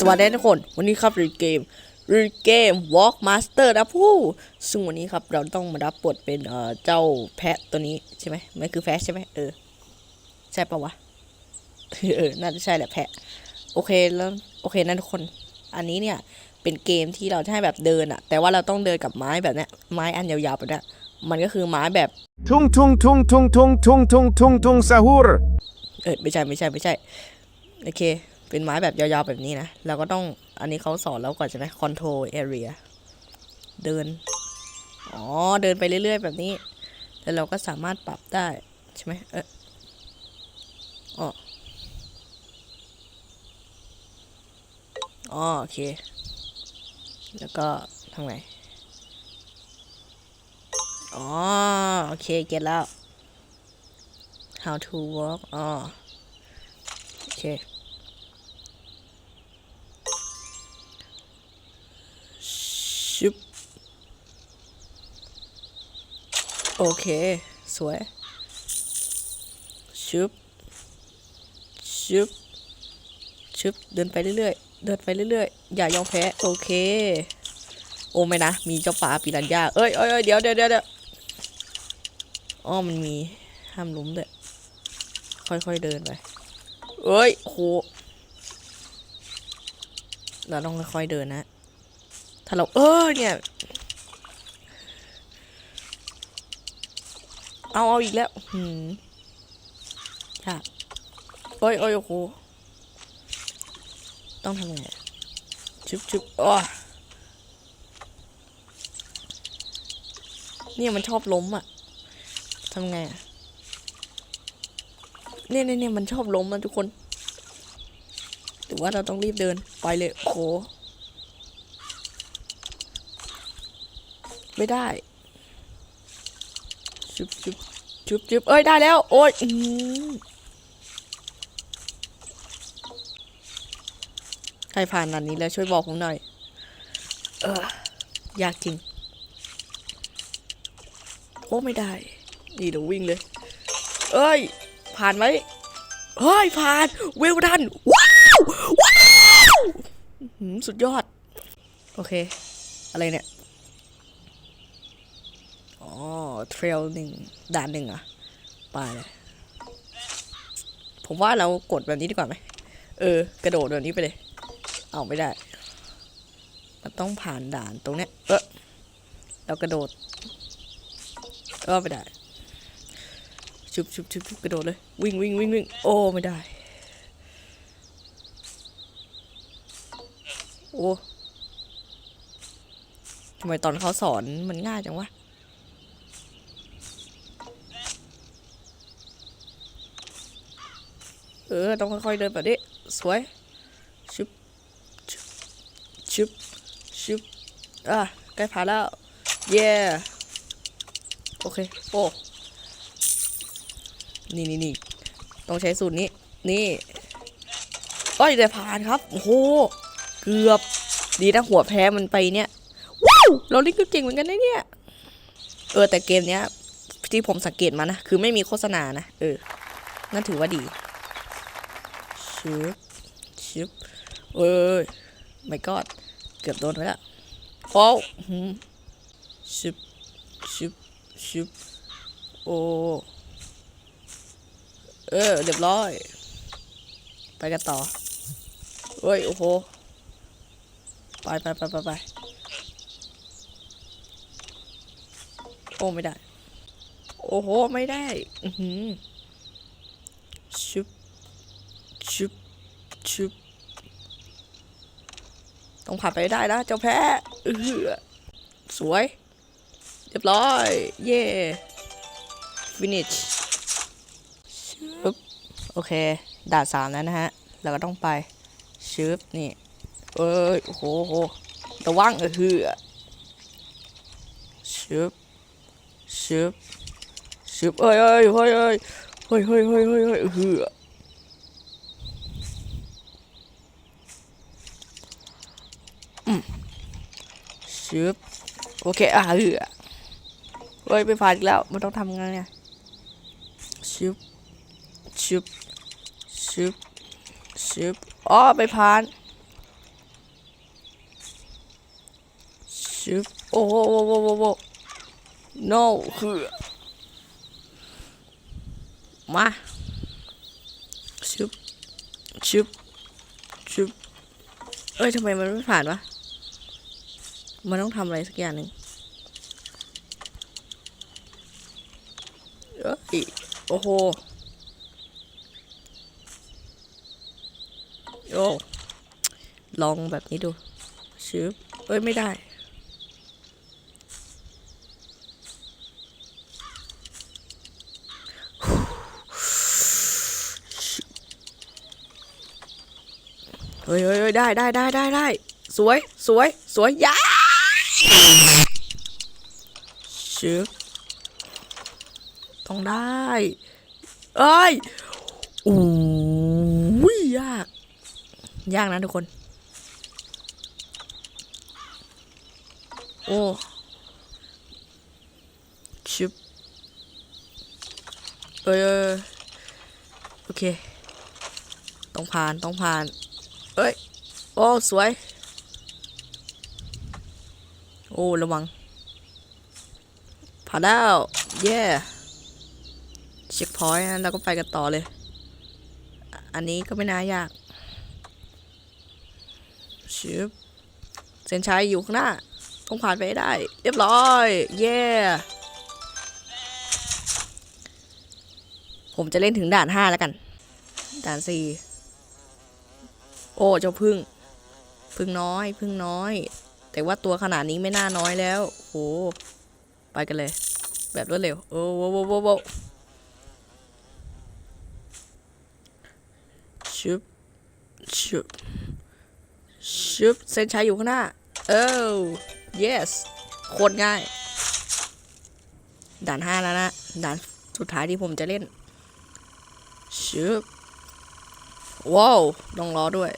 สวัสดีทุกคน วันนี้ครับรีเกมรีเกม Walk Master นะผู้ซึ่งวันนี้ครับเราต้องมารับบทเป็นเอ่อเจ้าแพะตัวนี้ใช่ไหมมันคือแฟชใช่ไหมเออ ใช่ปะวะเออน่าจะใช่แหละแพะ โอเคแล้วโอเคนะทุกคน อันนี้เนี่ยเป็นเกมที่เราจะให้แบบเดินอะแต่ว่าเราต้องเดินกับไม้แบบเนี้ยไม้อันยาวๆแบบเนี้ยมันก็คือไม้แบบ Tung tung tung tung tung tung tung tung tung sahur. เออไม่ใช่ไม่ใช่ไม่ใช่โอเค เป็นไม้แบบยาวๆแบบนี้นะเราก็ต้องอันนี้เขาสอนแล้วก่อนใช่ไหม control area เดิน อ๋อ เดินไปเรื่อยๆ แบบนี้ แล้วเราก็สามารถปรับได้ ใช่ไหมเอออ๋ออ๋อโอเค แล้วก็ทำไง อ๋อ โอเค เก็ตแล้ว how to work อ๋อ โอเค ชุบโอเค สวยชุบชุบชุบเดินไปเรื่อยๆ เดินไปเรื่อยๆ อย่ายอมแพ้ โอเค โอ้ไม่นะ มีเจ้าป่าปิรันยาเอ้ยเอ้ยเอ้ยเดี๋ยวเดี๋ยวเดี๋ยวเดี๋ยวอ๋อมันมี ห้ามล้มด้วยค่อยๆเดินไป เอ้ยโหเราต้องค่อยๆเดินนะ ถ้าเราเออเนี่ย เอาเอาอีกแล้วหืมยากเอ้ยเอ้ยโอ้โห ต้องทำไงชุบชุบอ้อเนี่ยมันชอบล้มอะทำไงอะเนี่ยเนี่ยเนี่ยมันชอบล้มนะทุกคน หรือว่าเราต้องรีบเดิน ไปเลยโอ้โห ไม่ได้จุบจุบจุบจุบเอ้ยได้แล้ว โอ้ยใครผ่านนันนี้แล้วช่วยบอกผมหน่อย เออ ยากจริง โอ้ไม่ได้ นี่เดี๋ยววิ่งเลย เอ้ย ผ่านไหมเฮ้ย ผ่านเวลดัน ว้าว ว้าวหือสุดยอด โอเค อะไรเนี่ย อ๋อเทรลหนึ่งด่านหนึ่งอะไปเลยผมว่าเรากดแบบนี้ดีกว่าไหมเออ กระโดดแบบนี้ไปเลย เอาไม่ได้ มันต้องผ่านด่านตรงเนี้ยเออเรากระโดดก็ไม่ได้ชุบชุบชุบชุบกระโดดเลย วิ่งวิ่งวิ่งวิ่งโอ้ไม่ได้ โอ้ทำไมตอนเขาสอนมันง่ายจังวะ เออ ต้องค่อยๆเดินแบบนี้ สวยชุบชุบชุบชุบอะ ใกล้ผ่านแล้ว เย้โอเค โอ้ นี่นี่นี่ต้องใช้สูตรนี้ นี่เอ้ยได้ผ่านครับ โอ้โห เกือบ ดีนะหัวแพ้มันไปเนี่ย ว้าว เราเล่นก็เก่งเหมือนกันนะเนี่ย เออ แต่เกมเนี้ยที่ผมสังเกตมานะ คือไม่มีโฆษณานะ เออ นั่นถือว่าดี ชึบชึบเอ้ยไม่กอดเกือบโดนไปแล้วโอ้ชึบชึบชึบโอ้เออเรียบร้อย ไปกันต่อเฮ้ยโอ้โหไปไปไปไปไปโอ้ไม่ได้ โอ้โห ไม่ได้ อือหือชุบ ชุบ ชุบต้องผ่านไปได้นะเจ้าแพ้เออสวย เรียบร้อย เย่ finish ชุบโอเค ด่านสามแล้วนะฮะ เราก็ต้องไปชืบนี่ เอ้ยโอ้โหโหระวังเออเหือชืบชืบชืบเอ้ยเอ้ยเฮ้ยเอ้ยเฮ้ยเฮ้ยเฮ้ยเฮ้ยเฮ้ยเหืออ ชึบโอเคอะเออเฮ้ยไปผ่านอีกแล้วมันต้องทำไงเนี่ยชึบชึบชึบชึบอ๋อไปผ่านชึบโอ้โหโอ้โหโอ้โห no คือมาชึบชึบชึบเอ้ยทำไมมันไม่ผ่านวะ มันต้องทำอะไรสักอย่างหนึ่งเอ้ยโอ้โหโอ้ลองแบบนี้ดูชึบเอ้ย ไม่ได้เฮ้ยเฮ้ยเฮ้ยได้ได้ได้ได้ได้สวย สวย สวยยา ชึบต้องได้ เอ้ยอู้ยยาก ยากนะทุกคน โอ้ชึบเอ้ยเอ้ยโอเค ต้องผ่าน ต้องผ่าน เอ้ย โอ้ สวย อ้ระวังผ่านแล้วเย้เช็คพอยต์นะแล้วก็ไปกันต่อเลย อันนี้ก็ไม่น่ายากชิบเส้นชัยอยู่ข้างหน้า ต้องผ่านไปได้ เรียบร้อย เย้ผมจะเล่นถึงด่านห้าแล้วกัน ด่านสี่โอ้ เจ้าพึ่ง พึ่งน้อย พึ่งน้อย แต่ว่าตัวขนาดนี้ไม่น่าน้อยแล้วโอ้ไปกันเลย แบบรวดเร็ว โอ้โวโวโวโวชุบชุบชุบเส้นชัยอยู่ข้างหน้า เออ yes โคตรง่าย ด่านห้าแล้วนะ ด่านสุดท้ายที่ผมจะเล่นชุบว้าว ต้องรอด้วย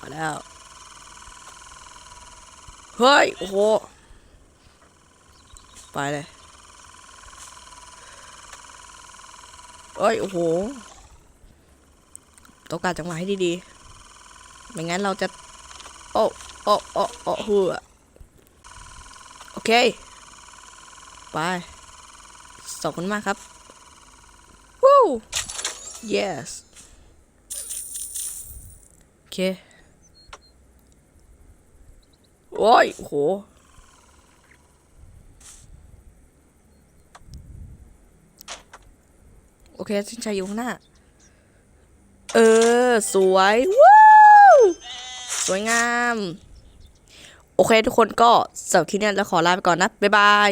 มาแล้ว เฮ้ย โอ้โห ไปเลยเอ้ย โอ้โห ต้องการจังหวะให้ดีๆ ไม่งั้นเราจะ โอ้โอ้โอ้โอ้หัวโอเค ไปขอบคุณมากครับ วู้ yes โอเค โอ้ยโอ้โหโอเคชินชัยอยู่ข้างหน้า เออ สวยว้าวสวยงาม โอเคทุกคนก็สำหรับคลิปนี้เราขอลาไปก่อนนะ บ๊ายบาย